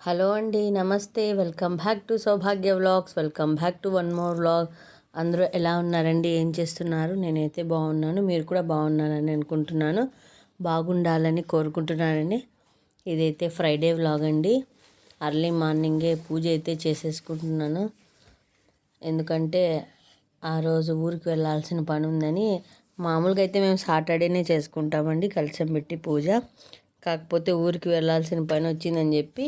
Hello అండి నమస్తే. Welcome back to Saubhagya vlogs. Welcome back to one more vlog. అందరూ ఎలా ఉన్నారండి? ఏం చేస్తున్నారు? నేనైతే బాగున్నాను. మీరు కూడా బాగున్నారని అనుకుంటున్నాను. బాగుండాలని కోరుకుంటున్నానండి. ఇదైతే ఫ్రైడే వ్లాగ్ అండి. అర్లీ మార్నింగే పూజ అయితే చేసేసుకుంటున్నాను. ఎందుకంటే ఆ రోజు ఊరికి వెళ్ళాల్సిన పని ఉందని మామూలుగా అయితే మేము సాటర్డేనే చేసుకుంటామండి కలిసం పెట్టి పూజ. కాకపోతే ఊరికి వెళ్ళాల్సిన పని వచ్చిందని చెప్పి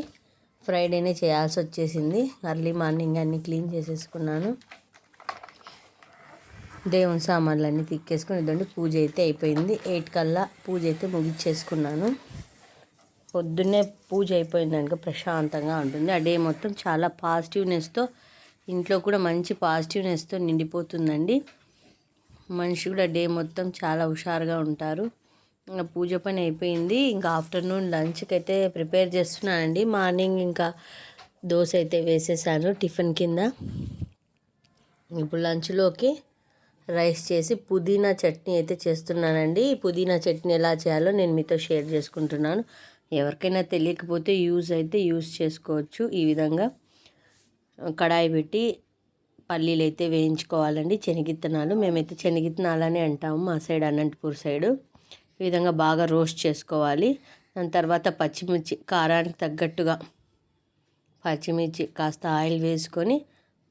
ఫ్రైడేనే చేయాల్సి వచ్చేసింది. అర్లీ మార్నింగ్ అన్నీ క్లీన్ చేసేసుకున్నాను. దేవుని సామాన్లు అన్నీ తిక్కేసుకుని ఇదండి పూజ అయితే అయిపోయింది. ఎయిట్ కల్లా పూజ అయితే ముగించేసుకున్నాను పొద్దున్నే పూజ అయిపోయిందనుక ప్రశాంతంగా ఉంటుంది. ఆ డే మొత్తం చాలా పాజిటివ్నెస్తో ఇంట్లో కూడా మంచి పాజిటివ్నెస్తో నిండిపోతుందండి. మనిషి కూడా డే మొత్తం చాలా హుషారుగా ఉంటారు. పూజ పని అయిపోయింది. ఇంకా ఆఫ్టర్నూన్ లంచ్కి అయితే ప్రిపేర్ చేస్తున్నానండి. మార్నింగ్ ఇంకా దోశ అయితే వేసేసాను టిఫిన్ కింద. ఇప్పుడు లంచ్లోకి రైస్ చేసి పుదీనా చట్నీ అయితే చేస్తున్నానండి. పుదీనా చట్నీ ఎలా చేయాలో నేను మీతో షేర్ చేసుకుంటున్నాను. ఎవరికైనా తెలియకపోతే యూజ్ అయితే యూజ్ చేసుకోవచ్చు. ఈ విధంగా కడాయి పెట్టి పల్లీలు అయితే వేయించుకోవాలండి. శనగిత్తనాలు. మేమైతే శనగిత్తనాలు అని అంటాము మా సైడ్ అనంతపూర్ సైడు. ఈ విధంగా బాగా రోస్ట్ చేసుకోవాలి. దాని తర్వాత పచ్చిమిర్చి కారానికి తగ్గట్టుగా పచ్చిమిర్చి కాస్త ఆయిల్ వేసుకొని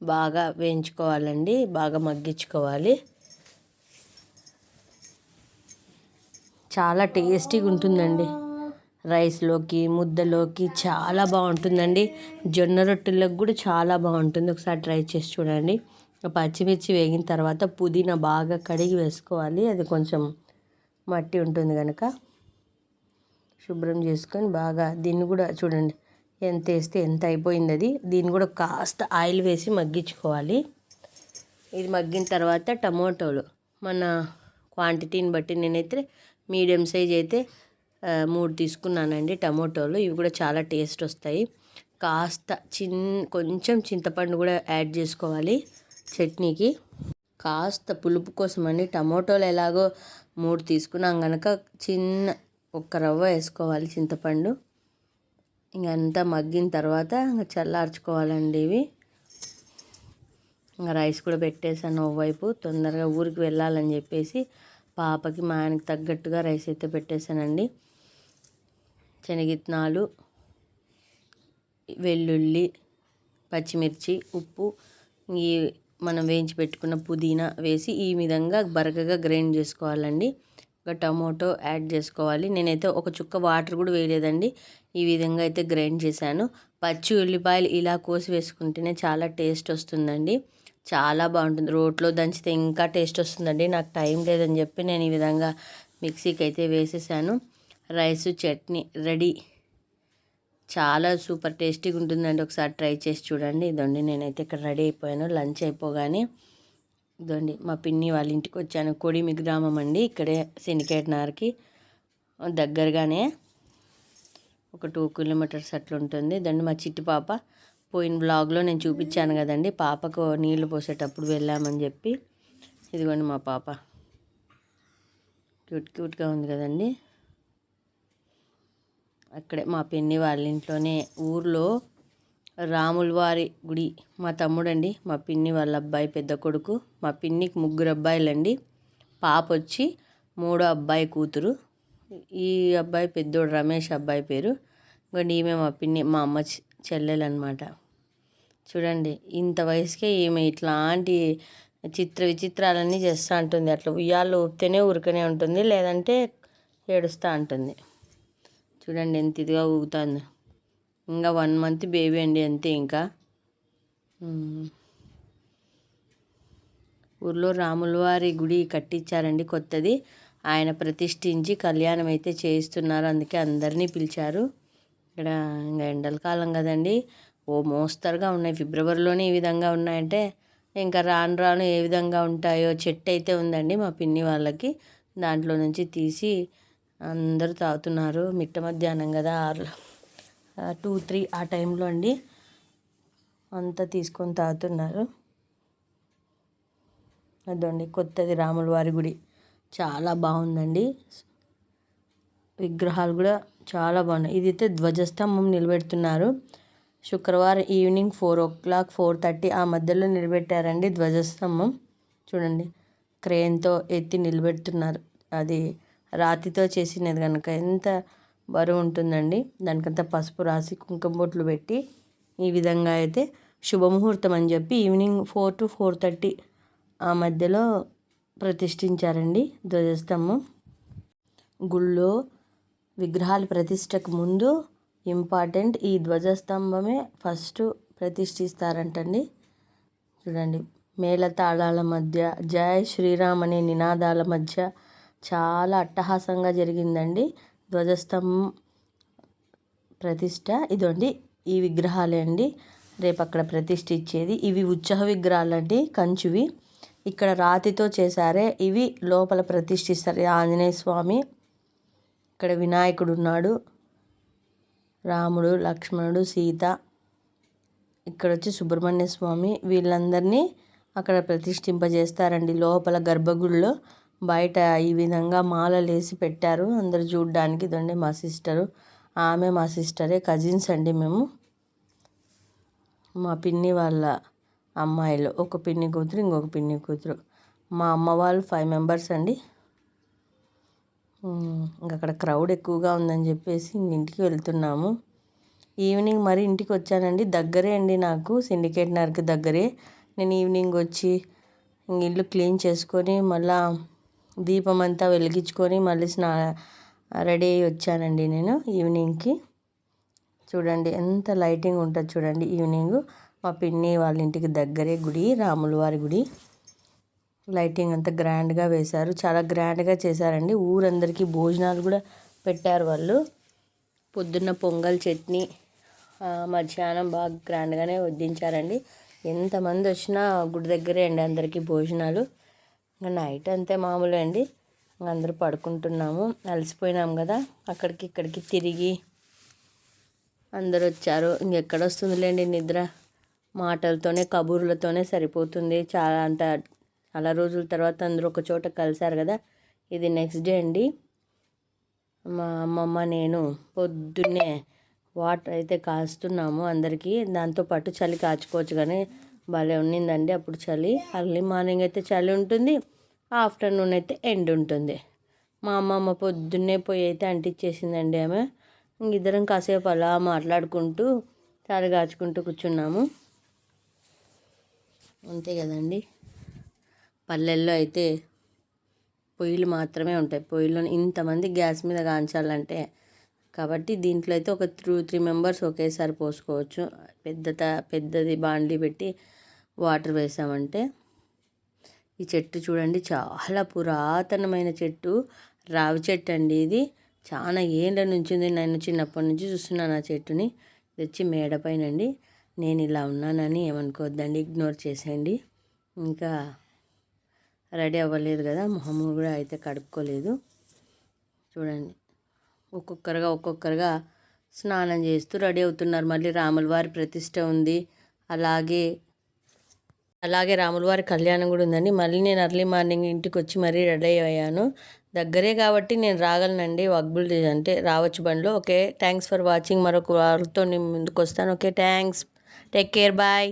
బాగా వేయించుకోవాలండి. బాగా మగ్గించుకోవాలి. చాలా టేస్టీగా ఉంటుందండి. రైస్లోకి ముద్దలోకి చాలా బాగుంటుందండి. జొన్న రొట్టెలకు కూడా చాలా బాగుంటుంది. ఒకసారి ట్రై చేసి చూడండి. పచ్చిమిర్చి వేగిన తర్వాత పుదీనా బాగా కడిగి వేసుకోవాలి. అది కొంచెం మట్టి ఉంటుంది కనుక శుభ్రం చేసుకొని బాగా దీన్ని కూడా చూడండి ఎంత వేస్తే ఎంత అయిపోయింది అది. దీన్ని కూడా కాస్త ఆయిల్ వేసి మగ్గించుకోవాలి. ఇది మగ్గిన తర్వాత టమోటోలు మన క్వాంటిటీని బట్టి నేనైతే మీడియం సైజ్ అయితే మూడు తీసుకున్నానండి టమోటోలు. ఇవి కూడా చాలా టేస్ట్ వస్తాయి. కాస్త చిన్ కొంచెం చింతపండు కూడా యాడ్ చేసుకోవాలి చట్నీకి. కాస్త పులుపు కోసమని టమోటోలు ఎలాగో మూడు తీసుకున్నాం కనుక చిన్న ఒక్క రవ్వ వేసుకోవాలి చింతపండు. ఇంకంతా మగ్గిన తర్వాత ఇంకా చల్లార్చుకోవాలండి ఇవి. ఇంకా రైస్ కూడా పెట్టేసాను వైపు తొందరగా ఊరికి వెళ్ళాలని చెప్పేసి పాపకి మా ఆయనకి తగ్గట్టుగా రైస్ అయితే పెట్టేశానండి. శనగిత్నాలు వెల్లుల్లి పచ్చిమిర్చి ఉప్పు ఈ మనం వేయించి పెట్టుకున్న పుదీనా వేసి ఈ విధంగా బరకగా గ్రైండ్ చేసుకోవాలండి. ఒక టమోటో యాడ్ చేసుకోవాలి. నేనైతే ఒక చుక్క వాటర్ కూడా వేయలేదండి. ఈ విధంగా అయితే గ్రైండ్ చేశాను. పచ్చి ఉల్లిపాయలు ఇలా కోసి వేసుకుంటేనే చాలా టేస్ట్ వస్తుందండి. చాలా బాగుంటుంది. రోట్లో దంచితే ఇంకా టేస్ట్ వస్తుందండి. నాకు టైం లేదని చెప్పి నేను ఈ విధంగా మిక్సీకి అయితే వేసేసాను. Rice chutney ready. చాలా సూపర్ టేస్టీగా ఉంటుందండి. ఒకసారి ట్రై చేసి చూడండి. ఇదండి నేనైతే ఇక్కడ రెడీ అయిపోయాను. లంచ్ అయిపోగానే ఇదండి మా పిన్ని వాళ్ళ ఇంటికి వచ్చాను. కొడిమి గ్రామం అండి. ఇక్కడే సిండికేట్ నార్కి. దగ్గరగానే ఒక టూ కిలోమీటర్స్ అట్లా ఉంటుంది. దండి మా చిట్టి పాప. పోయిన బ్లాగ్లో నేను చూపించాను కదండి. పాపకు నీళ్ళు పోసేటప్పుడు వెళ్ళామని చెప్పి. ఇదిగోండి మా పాప. క్యూట్ క్యూట్గా ఉంది కదండి. అక్కడే మా పిన్ని వాళ్ళ ఇంట్లోనే ఊర్లో రాముల వారి గుడి. మా తమ్ముడండి మా పిన్ని వాళ్ళ అబ్బాయి పెద్ద కొడుకు మా పిన్నికి ముగ్గురు అబ్బాయిలండి. పాప వచ్చి మూడో అబ్బాయి కూతురు. ఈ అబ్బాయి పెద్దోడు రమేష్ అబ్బాయి పేరు. ఇంకోటి ఈమె మా పిన్ని మా అమ్మ చెల్లెలు అనమాట చూడండి ఇంత వయసుకే ఈమె ఇట్లాంటి చిత్ర విచిత్రాలన్నీ చేస్తూ ఉంటుంది. అట్లా ఉయ్యాలు ఊపితేనే ఊరికనే ఉంటుంది లేదంటే ఏడుస్తూ ఉంటుంది. చూడండి ఎంత ఇదిగా ఊగుతుంది. ఇంకా వన్ మంత్ బేబీ అండి అంతే ఇంకా. ఊర్లో రాములవారి గుడి కట్టించారండి కొత్తది. ఆయన ప్రతిష్ఠించి కళ్యాణం అయితే చేయిస్తున్నారు. అందుకే అందరినీ పిలిచారు. ఇక్కడ ఇంకా ఎండల కాలం కదండి. ఓ మోస్తరుగా ఉన్నాయి. ఫిబ్రవరిలోనే ఈ విధంగా ఉన్నాయంటే ఇంకా రాను రాను ఏ విధంగా ఉంటాయో చెట్టు అయితే ఉందండి మా పిన్ని వాళ్ళకి. దాంట్లో నుంచి తీసి అందరూ తాగుతున్నారు. మిట్ట మధ్యాహ్నం కదా ఆరు టూ త్రీ ఆ టైంలో అండి. అంతా తీసుకొని తాగుతున్నారు. అదండి కొత్తది రాముల వారి గుడి. చాలా బాగుందండి. విగ్రహాలు కూడా చాలా బాగున్నాయి. ఇది అయితే ధ్వజస్తంభం నిలబెడుతున్నారు. శుక్రవారం evening four o'clock four thirty ఆ మధ్యలో నిలబెట్టారండి ధ్వజస్తంభం. చూడండి క్రేన్తో ఎత్తి నిలబెడుతున్నారు. అది రాతితో చేసినది కనుక ఎంత బరువు ఉంటుందండి దానికంతా పసుపు రాసి కుంకుమ బొట్లు పెట్టి ఈ విధంగా అయితే శుభముహూర్తం అని చెప్పి evening four to four thirty ఆ మధ్యలో ప్రతిష్ఠించారండి ధ్వజస్తంభం. గుళ్ళో విగ్రహాలు ప్రతిష్టకు ముందు ఇంపార్టెంట్ ఈ ధ్వజస్తంభమే ఫస్ట్ ప్రతిష్ఠిస్తారంటండి. చూడండి మేళతాళాల మధ్య జై శ్రీరామ్ అనే నినాదాల మధ్య చాలా అట్టహాసంగా జరిగిందండి. ధ్వజస్తంభం ప్రతిష్ట ఇదండి ఈ విగ్రహాలే అండి. రేపు అక్కడ ప్రతిష్ఠ ఇచ్చేది. ఇవి ఉత్సాహ విగ్రహాలు అండి కంచువి. ఇక్కడ రాతితో చేశారే ఇవి లోపల ప్రతిష్ఠిస్తారు. ఆంజనేయ స్వామి ఇక్కడ వినాయకుడు ఉన్నాడు రాముడు లక్ష్మణుడు సీత. ఇక్కడ వచ్చి సుబ్రహ్మణ్య స్వామి. వీళ్ళందరినీ అక్కడ ప్రతిష్ఠింపజేస్తారండి లోపల గర్భగుడిలో. బయట ఈ విధంగా మాలలు వేసి పెట్టారు. అందరు చూడడానికి ఇదండి మా సిస్టరు. ఆమె మా సిస్టరే కజిన్స్ అండి మేము. మా పిన్ని వాళ్ళ అమ్మాయిలు. ఒక పిన్ని కూతురు ఇంకొక పిన్ని కూతురు. మా అమ్మ వాళ్ళు ఫైవ్ మెంబర్స్ అండి. ఇంకా అక్కడ క్రౌడ్ ఎక్కువగా ఉందని చెప్పేసి ఇంటికి వెళ్తున్నాము. ఈవినింగ్ మరి ఇంటికి వచ్చానండి. దగ్గరే అండి నాకు సిండికేట్ నర్క్ దగ్గరే. నేను ఈవినింగ్ వచ్చి ఇల్లు క్లీన్ చేసుకొని మళ్ళా దీపం అంతా వెలిగించుకొని మళ్ళీ స్నా రెడీ అయ్యి వచ్చానండి నేను ఈవినింగ్కి. చూడండి ఎంత లైటింగ్ ఉంటుంది చూడండి ఈవినింగ్. మా పిన్ని వాళ్ళ ఇంటికి దగ్గరే గుడి రాములవారి గుడి. లైటింగ్ అంతా గ్రాండ్గా వేశారు. చాలా గ్రాండ్గా చేశారండి. ఊరందరికీ భోజనాలు కూడా పెట్టారు వాళ్ళు. పొద్దున్న పొంగల్ చట్నీ మధ్యాహ్నం బాగా గ్రాండ్గానే వడ్డించారండి. ఎంతమంది వచ్చినా గుడి దగ్గరే అండి అందరికీ భోజనాలు. ఇంకా నైట్ అంతే మామూలు అండి. అందరూ పడుకుంటున్నాము. అలసిపోయినాం కదా. అక్కడికి ఇక్కడికి తిరిగి అందరు వచ్చారు ఇంకెక్కడ వస్తుందిలేండి నిద్ర? మాటలతోనే కబుర్లతోనే సరిపోతుంది. చాలా అంత చాలా రోజుల తర్వాత అందరూ ఒక చోట కలిశారు కదా. ఇది నెక్స్ట్ డే అండి. మా అమ్మమ్మ నేను పొద్దున్నే వాటర్ అయితే కాస్తున్నాము అందరికీ. దాంతోపాటు చలి కాచుకోవచ్చు కానీ భలే ఉన్నిందండి అప్పుడు చలి. అర్లీ మార్నింగ్ అయితే చలి ఉంటుంది ఆఫ్టర్నూన్ అయితే ఎండ్ ఉంటుంది. మా అమ్మమ్మ పొద్దున్నే పోయి అయితే అంటించేసిందండి ఆమె. ఇద్దరం కాసేపు అలా మాట్లాడుకుంటూ చలి కాచుకుంటూ కూర్చున్నాము. అంతే కదండి. పల్లెల్లో అయితే పొయ్యిలు మాత్రమే ఉంటాయి. పొయ్యిలో ఇంతమంది గ్యాస్ మీద కాంచాలంటే కాబట్టి దీంట్లో అయితే ఒక త్రూ త్రీ మెంబర్స్ ఒకేసారి పోసుకోవచ్చు. పెద్ద పెద్దది బాండ్లీ పెట్టి వాటర్ వేసామంటే ఈ చెట్టు చూడండి చాలా పురాతనమైన చెట్టు. రావి చెట్టు అండి ఇది. చాలా ఏళ్ళ నుంచి ఉంది. నేను చిన్నప్పటి నుంచి చూస్తున్నాను ఆ చెట్టుని. తెచ్చి మేడ అండి నేను ఇలా ఉన్నానని ఏమనుకోవద్దండి. ఇగ్నోర్ చేసేయండి. ఇంకా రెడీ అవ్వలేదు కదా. మొహము కూడా అయితే కడుక్కోలేదు. చూడండి. ఒక్కొక్కరుగా ఒక్కొక్కరుగా స్నానం చేస్తూ రెడీ అవుతున్నారు. మళ్ళీ రాముల వారి ప్రతిష్ట ఉంది. అలాగే అలాగే రాముల వారి కళ్యాణం కూడా ఉందండి. మళ్ళీ నేను ఎర్లీ మార్నింగ్ ఇంటికి వచ్చి మరీ రెడీ అయ్యాను. దగ్గరే కాబట్టి నేను రాగలనండి. వగ్బుల్ అంటే రావచ్చు బండిలో. Okay thanks for watching. మరొక వారితో నేను ముందుకు వస్తాను okay thanks. Take care. Bye.